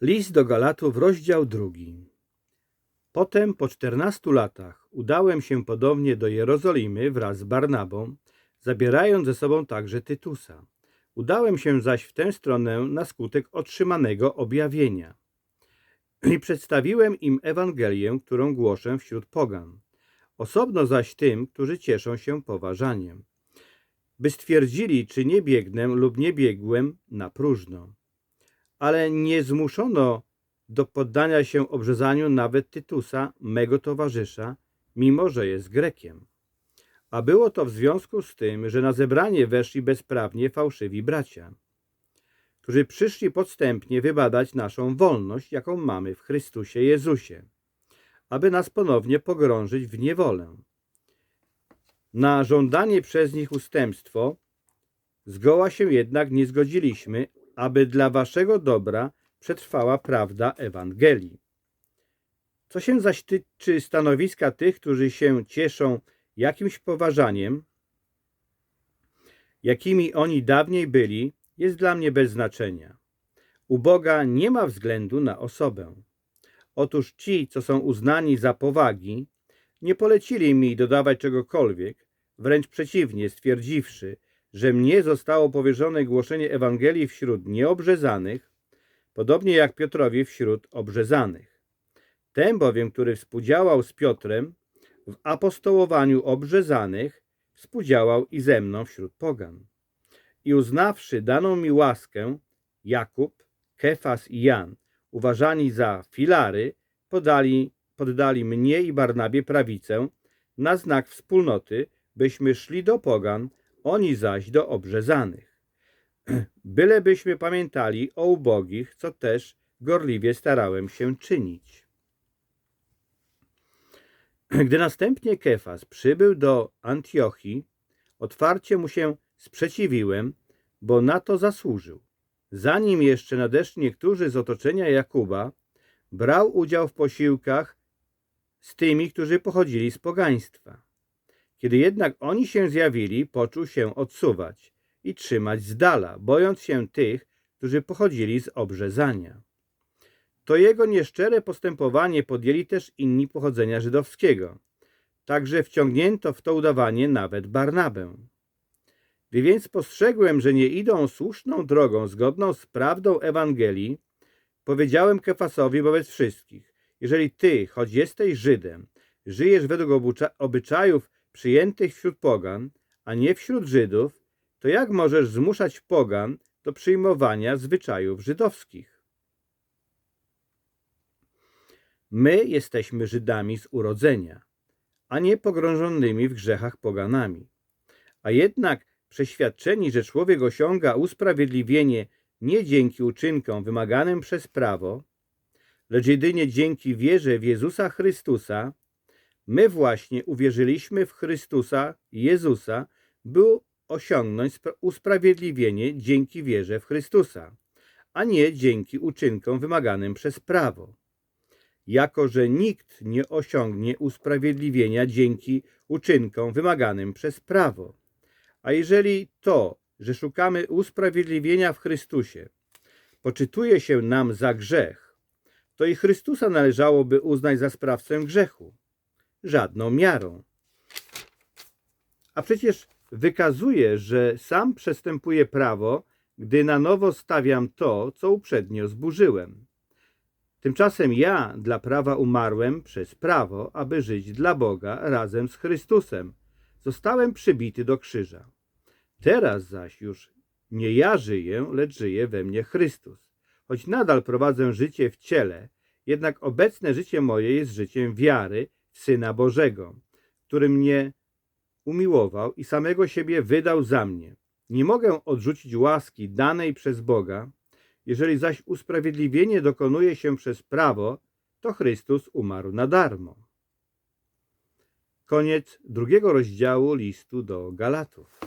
List do Galatów, rozdział drugi. Potem po czternastu latach udałem się podobnie do Jerozolimy wraz z Barnabą, zabierając ze sobą także Tytusa. Udałem się zaś w tę stronę na skutek otrzymanego objawienia. I przedstawiłem im Ewangelię, którą głoszę wśród pogan. Osobno zaś tym, którzy cieszą się poważaniem. By stwierdzili, czy nie biegnę lub nie biegłem na próżno ale nie zmuszono do poddania się obrzezaniu nawet Tytusa, mego towarzysza, mimo że jest Grekiem. A było to w związku z tym, że na zebranie weszli bezprawnie fałszywi bracia, którzy przyszli podstępnie wybadać naszą wolność, jaką mamy w Chrystusie Jezusie, aby nas ponownie pogrążyć w niewolę. Na żądanie przez nich ustępstwo zgoła się jednak nie zgodziliśmy, aby dla waszego dobra przetrwała prawda Ewangelii. Co się zaś tyczy stanowiska tych, którzy się cieszą jakimś poważaniem, jakimi oni dawniej byli, jest dla mnie bez znaczenia. U Boga nie ma względu na osobę. Otóż ci, co są uznani za powagi, nie polecili mi dodawać czegokolwiek, wręcz przeciwnie, stwierdziwszy, że mnie zostało powierzone głoszenie Ewangelii wśród nieobrzezanych, podobnie jak Piotrowi wśród obrzezanych. Ten bowiem, który współdziałał z Piotrem w apostołowaniu obrzezanych, współdziałał i ze mną wśród pogan. I uznawszy daną mi łaskę, Jakub, Kefas i Jan, uważani za filary, podali, poddali mnie i Barnabie prawicę na znak wspólnoty, byśmy szli do pogan, oni zaś do obrzezanych. Bylebyśmy pamiętali o ubogich, co też gorliwie starałem się czynić. Gdy następnie Kefas przybył do Antiochii, otwarcie mu się sprzeciwiłem, bo na to zasłużył. Zanim jeszcze nadeszli niektórzy z otoczenia Jakuba, brał udział w posiłkach z tymi, którzy pochodzili z pogaństwa. Kiedy jednak oni się zjawili, poczuł się odsuwać i trzymać z dala, bojąc się tych, którzy pochodzili z obrzezania. To jego nieszczere postępowanie podjęli też inni pochodzenia żydowskiego. Także wciągnięto w to udawanie nawet Barnabę. Gdy więc spostrzegłem, że nie idą słuszną drogą zgodną z prawdą Ewangelii, powiedziałem Kefasowi wobec wszystkich, jeżeli ty, choć jesteś Żydem, żyjesz według obyczajów przyjętych wśród pogan, a nie wśród Żydów, to jak możesz zmuszać pogan do przyjmowania zwyczajów żydowskich? My jesteśmy Żydami z urodzenia, a nie pogrążonymi w grzechach poganami. A jednak przeświadczeni, że człowiek osiąga usprawiedliwienie nie dzięki uczynkom wymaganym przez prawo, lecz jedynie dzięki wierze w Jezusa Chrystusa, właśnie uwierzyliśmy w Chrystusa, Jezusa, by osiągnąć usprawiedliwienie dzięki wierze w Chrystusa, a nie dzięki uczynkom wymaganym przez prawo. Jako, że nikt nie osiągnie usprawiedliwienia dzięki uczynkom wymaganym przez prawo. A jeżeli to, że szukamy usprawiedliwienia w Chrystusie, poczytuje się nam za grzech, to i Chrystusa należałoby uznać za sprawcę grzechu żadną miarą. A przecież wykazuje, że sam przestępuję prawo, gdy na nowo stawiam to, co uprzednio zburzyłem. Tymczasem ja dla prawa umarłem przez prawo, aby żyć dla Boga razem z Chrystusem. Zostałem przybity do krzyża. Teraz zaś już nie ja żyję, lecz żyje we mnie Chrystus. Choć nadal prowadzę życie w ciele, jednak obecne życie moje jest życiem wiary, Syna Bożego, który mnie umiłował i samego siebie wydał za mnie. Nie mogę odrzucić łaski danej przez Boga. Jeżeli zaś usprawiedliwienie dokonuje się przez prawo, to Chrystus umarł na darmo. Koniec drugiego rozdziału listu do Galatów.